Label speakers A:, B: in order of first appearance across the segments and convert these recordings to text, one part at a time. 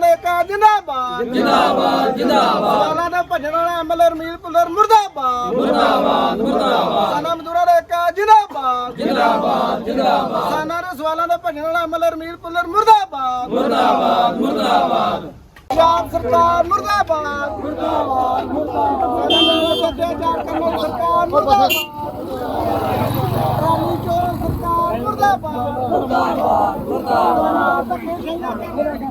A: ਦਾ ਏਕਾ ਜਿੰਦਾਬਾਦ। ਜਿੰਦਾਬਾਦ ਜਿੰਦਾਬਾਦ। ਸਾਲਾਂ ਦਾ ਭੱਜਣ ਵਾਲਾ ਐਮਐਲਏ ਰਮੀਲ ਪੁੱਲਰ ਮੁਰਦਾਬਾਦ। ਮੁਰਦਾਬਾਦ ਮੁਰਦਾਬਾਦ। ਸਾਲਾਂ ਮਜ਼ਦੂਰਾਂ ਦਾ ਏਕਾ ਜਿੰਦਾਬਾਦ। ਜਿੰਦਾਬਾਦ ਜਿੰਦਾਬਾਦ। ਸਾਲਾਂ ਦੇ ਸਵਾਲਾਂ ਦਾ ਭੱਜਣ ਵਾਲਾ ਐਮਐਲਏ ਰਮੀਲ ਪੁੱਲਰ ਮੁਰਦਾਬਾਦ। ਮੁਰਦਾਬਾਦ ਮੁਰਦਾਬਾਦ। ਪੰਜਾਬ ਸਰਕਾਰ ਮੁਰਦਾਬਾਦ। ਮੁਰਦਾਬਾਦ ਮੁਰਦਾਬਾਦ। ਸੱਤਿਆਚਾਰ ਕਰਨ ਵਾਲੀ ਸਰਕਾਰ ਮੁਰਦਾਬਾਦ। ਰਾਣੀ ਚੋਰ ਸਰਕਾਰ ਮੁਰਦਾਬਾਦ। ਮੁਰਦਾਬਾਦ ਮੁਰਦਾਬਾਦ। ਮੁਰਦਾਬਾਦ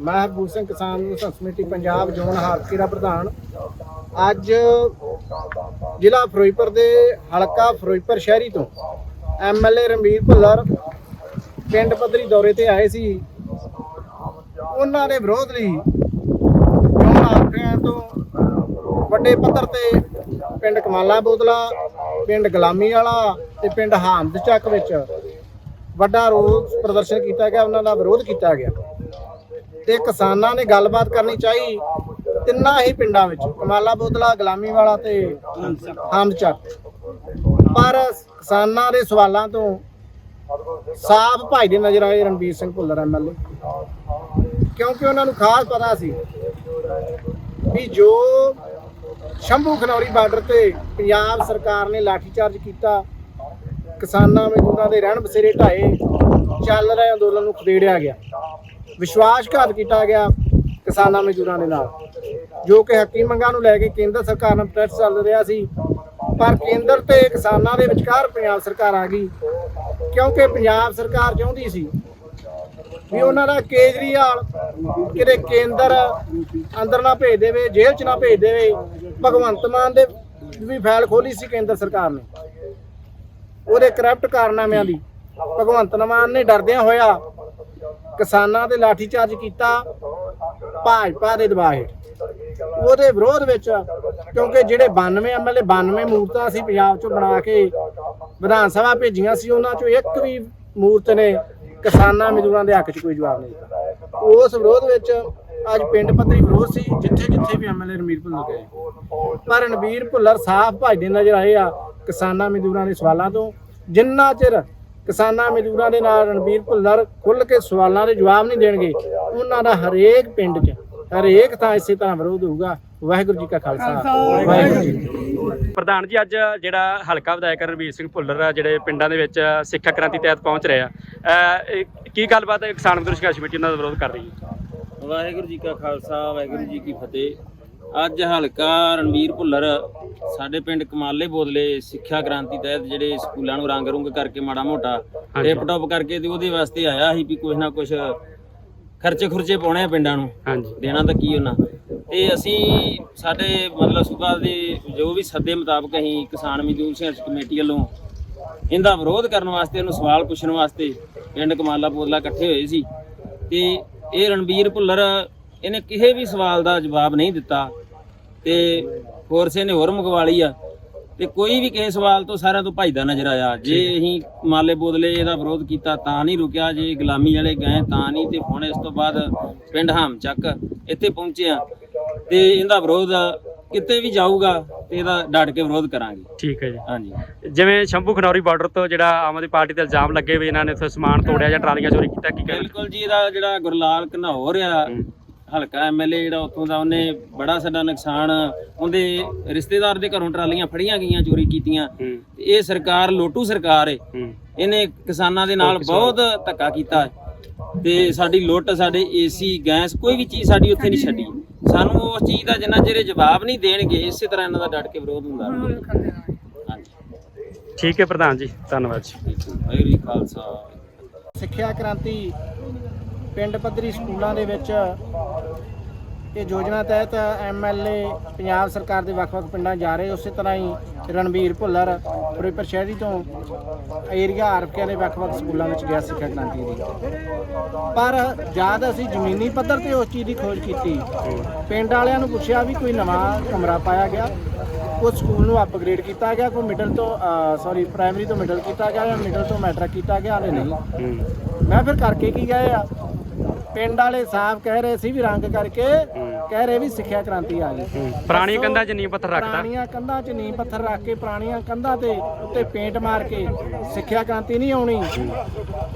A: ਮੈਂ ਹਰਬੂਰ ਸਿੰਘ ਕਿਸਾਨ ਸੰਘਰਸ਼ ਕਮੇਟੀ ਪੰਜਾਬ ਜ਼ੋਨ ਹਾਰਕੀ ਦਾ ਪ੍ਰਧਾਨ। ਅੱਜ ਜ਼ਿਲ੍ਹਾ ਫਿਰੋਜ਼ਪੁਰ ਦੇ ਹਲਕਾ ਫਿਰੋਜ਼ਪੁਰ ਸ਼ਹਿਰੀ ਤੋਂ ਐਮਐਲਏ ਰਣਬੀਰ ਭੁੱਲਰ ਪਿੰਡ ਪੱਧਰੀ ਦੌਰੇ ਤੇ ਆਏ ਸੀ। ਉਹਨਾਂ ਦੇ ਵਿਰੋਧ ਲਈ ਜ਼ੋਨ ਹਾਰਕੀਆਂ ਤੋਂ ਵੱਡੇ ਪੱਧਰ ਤੇ ਪਿੰਡ ਕਮਾਲਾ ਬੋਦਲਾ, ਪਿੰਡ ਗੁਲਾਮੀ ਵਾਲਾ ਤੇ ਪਿੰਡ ਹਾਮਦ ਚੱਕ ਵਿੱਚ ਵੱਡਾ ਰੋਸ ਪ੍ਰਦਰਸ਼ਨ ਕੀਤਾ ਗਿਆ, ਉਹਨਾਂ ਦਾ ਵਿਰੋਧ ਕੀਤਾ ਗਿਆ। ਤੇ ਕਿਸਾਨਾਂ ਨੇ ਗੱਲਬਾਤ ਕਰਨੀ ਚਾਹੀ ਤਿੰਨਾਂ ਹੀ ਪਿੰਡਾਂ ਵਿੱਚ, ਕਮਾਲਾ ਬੋਦਲਾ, ਗੁਲਾਮੀ ਵਾਲਾ ਤੇ ਹਮਚੱਕ ਪਰ ਕਿਸਾਨਾਂ ਦੇ ਸਵਾਲਾਂ ਤੋਂ ਸਾਫ਼ ਭਾਈ ਦੇ ਨਜ਼ਰ ਆਏ ਰਣਬੀਰ ਸਿੰਘ ਭੁੱਲਰ ਐਮਐਲਏ ਕਿਉਂਕਿ ਉਹਨਾਂ ਨੂੰ ਖਾਸ ਪਤਾ ਸੀ ਵੀ ਜੋ ਸ਼ੰਭੂ ਖਨੌਰੀ ਬਾਰਡਰ ਤੇ ਪੰਜਾਬ ਸਰਕਾਰ ਨੇ ਲਾਠੀਚਾਰਜ ਕੀਤਾ, ਕਿਸਾਨਾਂ ਮਜ਼ਦੂਰਾਂ ਦੇ ਰਹਿਣ ਬਸੇਰੇ ਢਾਏ ਚੱਲ ਰਹੇ ਅੰਦੋਲਨ ਨੂੰ ਖਦੇੜਿਆ ਗਿਆ। ਵਿਸ਼ਵਾਸਘਾਤ ਕੀਤਾ ਗਿਆ ਕਿਸਾਨਾਂ ਮਜ਼ਦੂਰਾਂ ਦੇ ਨਾਲ, ਜੋ ਕਿ ਹੱਕੀ ਮੰਗਾਂ ਨੂੰ ਲੈ ਕੇ ਕੇਂਦਰ ਸਰਕਾਰ ਨਾਲ ਪ੍ਰੋਟੈਸਟ ਚੱਲ ਰਿਹਾ ਸੀ। ਪਰ ਕੇਂਦਰ ਤੇ ਕਿਸਾਨਾਂ ਦੇ ਵਿਚਕਾਰ ਪੰਜਾਬ ਸਰਕਾਰ ਆ ਗਈ, ਕਿਉਂਕਿ ਪੰਜਾਬ ਸਰਕਾਰ ਚਾਹੁੰਦੀ ਸੀ ਵੀ ਉਹਨਾਂ ਦਾ ਕੇਜਰੀਵਾਲ ਕਿਤੇ ਕੇਂਦਰ ਅੰਦਰ ਨਾ ਭੇਜ ਦੇਵੇ, ਜੇਲ੍ਹ 'ਚ ਨਾ ਭੇਜ ਦੇਵੇ, ਭਗਵੰਤ ਮਾਨ ਦੇ ਵੀ ਫਾਈਲ ਖੋਲੀ ਸੀ ਕੇਂਦਰ ਸਰਕਾਰ ਨੇ। ਉਹਦੇ ਕਰਪਟ ਕਾਰਨਾਮਿਆਂ ਦੀ, ਭਗਵੰਤ ਮਾਨ ਨੇ ਡਰਦਿਆਂ ਹੋਇਆ ਕਿਸਾਨਾਂ ਤੇ ਲਾਠੀਚਾਰਜ ਕੀਤਾ ਭਾਜਪਾ ਦੇ ਦਬਾਅ ਹੇਠ। ਉਹਦੇ ਵਿਰੋਧ ਵਿੱਚ ਕਿਉਂਕਿ ਜਿਹੜੇ 92 ਐਮਐਲਏ 92 ਮੂਰਤਾਂ ਅਸੀਂ ਪੰਜਾਬ ਚੋਂ ਬਣਾ ਕੇ ਵਿਧਾਨ ਸਭਾ ਭੇਜੀਆਂ ਸੀ, ਉਹਨਾਂ ਚੋਂ ਇੱਕ ਵੀ ਮੂਰਤ ਨੇ ਕਿਸਾਨਾਂ ਮਜ਼ਦੂਰਾਂ ਦੇ ਹੱਕ 'ਚ ਕੋਈ ਜਵਾਬ ਨਹੀਂ ਦਿੱਤਾ। ਉਸ ਵਿਰੋਧ ਵਿੱਚ ਅੱਜ ਪਿੰਡ ਪੱਧਰੀ ਵਿਰੋਧ ਸੀ ਜਿੱਥੇ ਜਿੱਥੇ ਵੀ ਐਮਐਲਏ ਰਣਬੀਰ ਭੁੱਲਰ ਗਏ। ਪਰ ਰਣਬੀਰ ਭੁੱਲਰ ਸਾਫ਼ ਭਜਦੇ ਨਜ਼ਰ ਆਏ ਆ ਕਿਸਾਨਾਂ ਮਜ਼ਦੂਰਾਂ ਦੇ ਸਵਾਲਾਂ ਤੋਂ। ਜਿੰਨਾ ਚਿਰ ਕਿਸਾਨਾਂ ਮਜ਼ਦੂਰਾਂ ਦੇ ਨਾਲ ਰਣਬੀਰ ਭੁੱਲਰ ਖੁੱਲ ਕੇ ਸਵਾਲਾਂ ਦੇ ਜਵਾਬ ਨਹੀਂ ਦੇਣਗੇ ਉਹਨਾਂ ਦਾ ਹਰੇਕ ਪਿੰਡ 'ਚ ਹਰੇਕ ਥਾਂ ਇਸੇ ਤਰ੍ਹਾਂ ਵਿਰੋਧ ਹੋਊਗਾ। ਵਾਹਿਗੁਰੂ ਜੀ ਕਾ ਖਾਲਸਾ। ਵਾਹਿਗੁਰੂ ਜੀ ਕੀ ਫਤਿਹ।
B: ਪ੍ਰਧਾਨ ਜੀ ਅੱਜ ਜਿਹੜਾ ਹਲਕਾ ਵਿਧਾਇਕ ਰਣਵੀਰ ਸਿੰਘ ਭੁੱਲਰ ਆ ਜਿਹੜੇ ਪਿੰਡਾਂ ਦੇ ਵਿੱਚ ਸਿੱਖਿਆ ਕ੍ਰਾਂਤੀ ਤਹਿਤ ਪਹੁੰਚ ਰਹੇ ਆ ਕੀ ਗੱਲਬਾਤ ਹੈ? ਕਿਸਾਨ ਮਜ਼ਦੂਰ ਸੰਘਰਸ਼ ਕਮੇਟੀ ਉਹਨਾਂ ਦਾ ਵਿਰੋਧ ਕਰ ਰਹੀ ਹੈ।
C: ਵਾਹਿਗੁਰੂ ਜੀ ਕਾ ਖਾਲਸਾ ਵਾਹਿਗੁਰੂ ਜੀ ਕੀ ਫਤਿਹ। ਅੱਜ ਹਲਕਾ ਰਣਵੀਰ ਭੁੱਲਰ ਸਾਡੇ ਪਿੰਡ ਕਮਾਲੇ ਬੋਦਲੇ ਸਿੱਖਿਆ ਕ੍ਰਾਂਤੀ ਤਹਿਤ ਜਿਹੜੇ ਸਕੂਲਾਂ ਨੂੰ ਰੰਗ ਰੁੰਗ ਕਰਕੇ ਮਾੜਾ ਮੋਟਾ ਟਿਪ ਟੌਪ ਕਰਕੇ ਤੇ ਉਹਦੇ ਵਾਸਤੇ ਆਇਆ ਸੀ ਵੀ ਕੁਝ ਨਾ ਕੁਝ ਖਰਚੇ ਖੁਰਚੇ ਪਾਉਣੇ ਆ ਪਿੰਡਾਂ ਨੂੰ।
B: ਹਾਂਜੀ।
C: ਦੇਣਾ ਤਾਂ ਕੀ ਉਹਨਾਂ? ਤੇ ਅਸੀਂ ਸਾਡੇ ਮਤਲਬ ਸੂਬਾ ਦੇ ਜੋ ਵੀ ਸੱਦੇ ਮੁਤਾਬਕ ਅਸੀਂ ਕਿਸਾਨ ਮਜ਼ਦੂਰ ਸੰਘਰਸ਼ ਕਮੇਟੀ ਵੱਲੋਂ ਇਹਦਾ ਵਿਰੋਧ ਕਰਨ ਵਾਸਤੇ ਉਹਨੂੰ ਸਵਾਲ ਪੁੱਛਣ ਵਾਸਤੇ ਪਿੰਡ ਕਮਾਲਾ ਬੋਦਲਾ ਇਕੱਠੇ ਹੋਏ ਸੀ। ਤੇ ਇਹ ਰਣਬੀਰ ਭੁੱਲਰ ਇਹਨੇ ਕਿਸੇ ਵੀ ਸਵਾਲ ਦਾ ਜਵਾਬ ਨਹੀਂ ਦਿੱਤਾ। ਤੇ ਫੋਰਸੇ ਨੇ ਹੋਰ ਮੰਗਵਾ ਲਈ ਆ। ਤੇ ਕੋਈ ਵੀ ਕਿਸੇ ਸਵਾਲ ਤੋਂ ਸਾਰਿਆਂ ਤੋਂ ਭੱਜਦਾ ਨਜ਼ਰ ਆਇਆ। ਜੇ ਅਸੀਂ ਮਾਲੇ ਬੋਦਲੇ ਇਹਦਾ ਵਿਰੋਧ ਕੀਤਾ ਤਾਂ ਨਹੀਂ ਰੁਕਿਆ। ਜੇ ਗੁਲਾਮੀ ਵਾਲੇ ਗਏ ਤਾਂ ਨਹੀਂ। ਤੇ ਹੁਣ ਇਸ ਤੋਂ ਬਾਅਦ ਪਿੰਡ ਹਾਮਚੱਕ ਇੱਥੇ ਪਹੁੰਚੇ ਆ। ਤੇ ਇਹਦਾ ਵਿਰੋਧ ਕਿਤੇ ਵੀ ਜਾਊਗਾ ਤੇ ਇਹਦਾ ਡਟ ਕੇ ਵਿਰੋਧ ਕਰਾਂਗੇ।
B: ਠੀਕ ਹੈ ਜੀ।
C: ਹਾਂਜੀ।
B: ਜਿਵੇਂ ਸ਼ੰਭੂ ਖਨੌਰੀ ਬਾਰਡਰ ਤੋਂ ਜਿਹੜਾ ਆਮ ਆਦਮੀ ਪਾਰਟੀ ਤੇ ਇਲਜ਼ਾਮ ਲੱਗੇ ਵੀ ਇਹਨਾਂ ਨੇ ਉੱਥੇ ਸਮਾਨ ਤੋੜਿਆ ਜਾਂ ਟਰਾਲੀਆਂ ਚੋਰੀ ਕੀਤਾ ਕੀ ਕਹਿਣਾ?
C: ਬਿਲਕੁਲ ਜੀ ਇਹਦਾ ਜਿਹੜਾ ਗੁਰਲਾਲ ਘਨੌਰ ਆ। ਹਲਕਾ ਐਮਐਲਏ ਜਿਹੜਾ ਉੱਥੋਂ ਦਾ ਉਹਨੇ ਬੜਾ ਸਾਡਾ ਨੁਕਸਾਨ ਉਹਦੇ ਰਿਸ਼ਤੇਦਾਰ ਦੇ ਘਰੋਂ ਟਰਾਲੀਆਂ ਫੜੀਆਂ ਗਈਆਂ ਚੋਰੀ ਕੀਤੀਆਂ। ਇਹ ਸਰਕਾਰ ਲੋਟੂ ਸਰਕਾਰ ਏ।
B: ਹੂੰ।
C: ਇਹਨੇ ਕਿਸਾਨਾਂ ਦੇ ਨਾਲ ਬਹੁਤ ਧੱਕਾ ਕੀਤਾ। ਤੇ ਸਾਡੀ ਲੁੱਟ ਸਾਡੇ ਏਸੀ ਗੈਸ ਕੋਈ ਵੀ ਚੀਜ਼ ਸਾਡੀ ਉੱਥੇ ਨਹੀਂ ਛੱਡੀ। ਸਾਨੂੰ ਉਸ ਚੀਜ਼ ਦਾ ਜਿੰਨਾ ਚਿਰ ਇਹ ਜਵਾਬ ਨਹੀਂ ਦੇਣਗੇ ਇਸੇ ਤਰ੍ਹਾਂ ਇਹਨਾਂ ਦਾ ਡਟ ਕੇ ਵਿਰੋਧ ਹੁੰਦਾ ਰਹੇਗਾ। ਹਾਂਜੀ।
B: ਠੀਕ ਹੈ ਪ੍ਰਧਾਨ ਜੀ ਧੰਨਵਾਦ ਜੀ।
C: ਵਾਹਿਗੁਰੂ ਜੀ ਖਾਲਸਾ।
A: ਸਿੱਖਿਆ ਕ੍ਰਾਂਤੀ ਪਿੰਡ ਪੱਧਰੀ ਸਕੂਲਾਂ ਦੇ ਵਿੱਚ ਇਹ ਯੋਜਨਾ ਤਹਿਤ ਐਮਐਲਏ ਪੰਜਾਬ ਸਰਕਾਰ ਦੇ ਵੱਖ-ਵੱਖ ਪਿੰਡਾਂ ਜਾ ਰਹੇ। ਉਸੇ ਤਰ੍ਹਾਂ ਹੀ ਰਣਬੀਰ ਭੁੱਲਰ ਫਿਰੋਜ਼ਪੁਰ ਸ਼ਹਿਰੀ ਤੋਂ ਏਰੀਆ ਆਰਫਕਿਆਂ ਦੇ ਵੱਖ-ਵੱਖ ਸਕੂਲਾਂ ਵਿੱਚ ਗਿਆ ਸਿੱਖਿਆ ਕ੍ਰਾਂਤੀ ਦੀ। ਪਰ ਜਦ ਅਸੀਂ ਜ਼ਮੀਨੀ ਪੱਧਰ ਤੇ ਉਸ ਚੀਜ਼ ਦੀ ਖੋਜ ਕੀਤੀ ਪਿੰਡ ਵਾਲਿਆਂ ਨੂੰ ਪੁੱਛਿਆ ਵੀ ਕੋਈ ਨਵਾਂ ਕਮਰਾ ਪਾਇਆ ਗਿਆ। ਉਸ ਸਕੂਲ ਨੂੰ ਅਪਗ੍ਰੇਡ ਕੀਤਾ ਗਿਆ ਕੋਈ ਮਿਡਲ ਤੋਂ ਸੌਰੀ ਪ੍ਰਾਇਮਰੀ ਤੋਂ ਮਿਡਲ ਕੀਤਾ ਗਿਆ ਜਾਂ ਮਿਡਲ ਤੋਂ ਮੈਟ੍ਰਿਕ ਕੀਤਾ ਗਿਆ ਹਾਲੇ ਨਹੀਂ। ਮੈਂ ਫਿਰ ਕਰਕੇ ਕੀ ਗਏ ਆ? ਪਿੰਡ ਵਾਲੇ ਸਾਫ਼ ਕਹਿ ਰਹੇ ਸੀ ਵੀ ਰੰਗ ਕਰਕੇ ਕਹਿ ਰਹੇ ਵੀ ਸਿੱਖਿਆ ਕ੍ਰਾਂਤੀ ਆ ਗਈ।
B: ਪੁਰਾਣੀ ਕੰਧਾਂ 'ਚ ਨੀਂਹ ਪੱਥਰ ਰੱਖਦਾ
A: ਪੁਰਾਣੀਆਂ ਕੰਧਾਂ 'ਚ ਨੀਂਹ ਪੱਥਰ ਰੱਖ ਕੇ ਪੁਰਾਣੀਆਂ ਕੰਧਾਂ ਤੇ ਉੱਤੇ ਪੇਂਟ ਮਾਰ ਕੇ ਸਿੱਖਿਆ ਕ੍ਰਾਂਤੀ ਨਹੀਂ ਆਉਣੀ।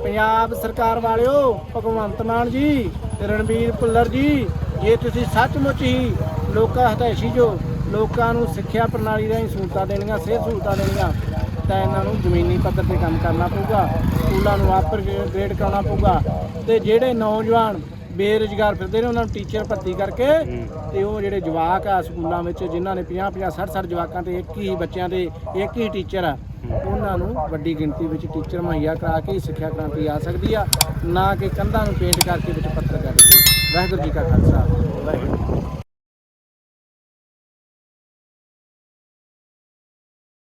A: ਪੰਜਾਬ ਸਰਕਾਰ ਵਾਲਿਓ ਭਗਵੰਤ ਮਾਨ ਜੀ ਤੇ ਰਣਬੀਰ ਭੁੱਲਰ ਜੀ ਜੇ ਤੁਸੀਂ ਸੱਚਮੁੱਚ ਹੀ ਲੋਕਾਂ ਹਤੈਸ਼ੀ ਜੋ ਲੋਕਾਂ ਨੂੰ ਸਿੱਖਿਆ ਪ੍ਰਣਾਲੀ ਰਾਹੀਂ ਸਹੂਲਤਾਂ ਦੇਣੀਆਂ ਸਿਹਤ ਸਹੂਲਤਾਂ ਦੇਣੀਆਂ ਤਾਂ ਇਹਨਾਂ ਨੂੰ ਜ਼ਮੀਨੀ ਪੱਧਰ ਤੇ ਕੰਮ ਕਰਨਾ ਪਊਗਾ, ਸਕੂਲਾਂ ਨੂੰ ਆਪਰ ਕਰਾਉਣਾ ਪਊਗਾ। ਤੇ ਜਿਹੜੇ ਨੌਜਵਾਨ ਬੇਰੁਜ਼ਗਾਰ ਫਿਰਦੇ ਨੇ, ਉਹਨਾਂ ਨੂੰ ਟੀਚਰ ਭਰਤੀ ਕਰਕੇ ਤੇ ਉਹ ਜਿਹੜੇ ਜਵਾਕ ਆ ਸਕੂਲਾਂ ਵਿੱਚ, ਜਿਨ੍ਹਾਂ ਨੇ 50 50 60 60 ਜਵਾਕਾਂ ਤੇ ਇੱਕ ਹੀ ਬੱਚਿਆਂ ਦੇ ਇੱਕ ਹੀ ਟੀਚਰ ਆ, ਉਹਨਾਂ ਨੂੰ ਵੱਡੀ ਗਿਣਤੀ ਵਿੱਚ ਟੀਚਰ ਮੁਹੱਈਆ ਕਰਾ ਕੇ ਹੀ ਸਿੱਖਿਆ ਕ੍ਰਾਂਤੀ ਆ ਸਕਦੀ ਆ, ਨਾ ਕਿ ਕੰਧਾਂ ਨੂੰ ਪੇਂਟ ਕਰਕੇ ਵਿੱਚ ਪੱਤਰ ਕੱਢ ਕੇ ਵਾਹਿਗੁਰੂ ਜੀ ਕਾ ਖਾਲਸਾ। ਵਾਹਿਗੁਰੂ ਜੀ